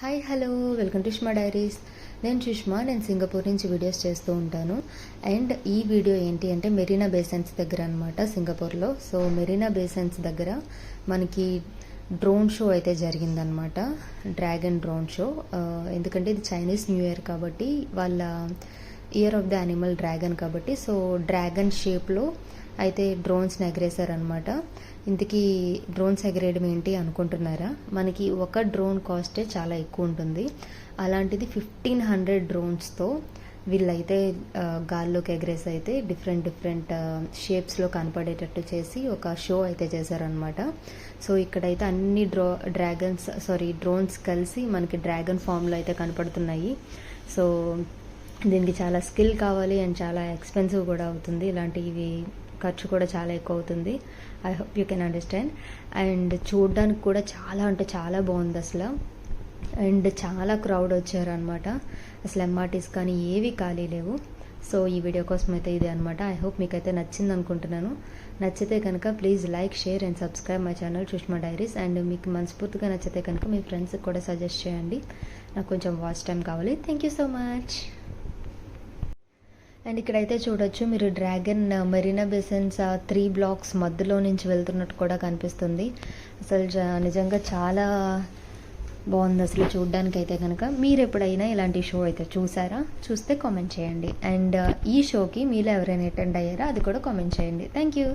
Hi hello. Welcome to Sushma diaries. నేను సుష్మా నేను Singapore నుంచి వీడియోస్ చేస్తూ ఉంటాను. అండ్ ఈ వీడియో ఏంటి అంటే మెరీనా బేసన్స్ దగ్గర అనమాట సింగపూర్లో. సో మెరీనా బేసన్స్ దగ్గర మనకి డ్రోన్ షో అయితే జరిగిందనమాట డ్రాగన్ డ్రోన్ షో. ఎందుకంటే ఇది చైనీస్ న్యూ ఇయర్ కాబట్టి వాళ్ళ year of the animal dragon కాబట్టి సో డ్రాగన్ షేప్లో అయితే డ్రోన్స్ని ఎగరేశారనమాట ఇంతకీ డ్రోన్స్ ఎగరేయడం ఏంటి అనుకుంటున్నారా? మనకి ఒక డ్రోన్ కాస్టే చాలా ఎక్కువ ఉంటుంది. అలాంటిది ఫిఫ్టీన్ హండ్రెడ్ డ్రోన్స్తో వీళ్ళైతే గాల్లోకి ఎగరేసి అయితే డిఫరెంట్ డిఫరెంట్ షేప్స్లో కనపడేటట్టు చేసి ఒక షో అయితే చేశారనమాట సో ఇక్కడైతే అన్ని డ్రో డ్రాగన్స్ సారీ డ్రోన్స్ కలిసి మనకి డ్రాగన్ ఫామ్లో అయితే కనపడుతున్నాయి. సో దీనికి చాలా స్కిల్ కావాలి అండ్ చాలా ఎక్స్పెన్సివ్ కూడా అవుతుంది. ఇలాంటివి ఖర్చు కూడా చాలా ఎక్కువ అవుతుంది. I hope you can understand and చూడడానికి కూడా చాలా అంటే చాలా బాగుంది అసలు. అండ్ చాలా క్రౌడ్ వచ్చారు అనమాట అసలు ఎంఆర్టీస్ కానీ ఏవి ఖాళీ లేవు. సో ఈ వీడియో కోసం అయితే ఇదే అనమాట ఐ హోప్ మీకైతే నచ్చింది అనుకుంటున్నాను. నచ్చితే కనుక please like share and subscribe my channel Sushma diaries and మీకు మనస్ఫూర్తిగా నచ్చితే కనుక మీ ఫ్రెండ్స్కి కూడా సజెస్ట్ చేయండి. నాకు కొంచెం వాచ్ టైం కావాలి. Thank you so much and ఇక్కడైతే చూడొచ్చు మీరు dragon Marina basins three blocks మధ్యలో నుంచి వెళ్తున్నట్టు కూడా కనిపిస్తుంది. అసలు జ- నిజంగా చాలా బాగుంది అసలు చూడడానికి అయితే కనుక మీరు ఎప్పుడైనా ఇలాంటి షో అయితే చూసారా? చూస్తే కామెంట్ చేయండి. అండ్ ఈ షోకి మీరు ఎవరైనా అటెండ్ అయ్యారా? అది కూడా కామెంట్ చేయండి. Thank you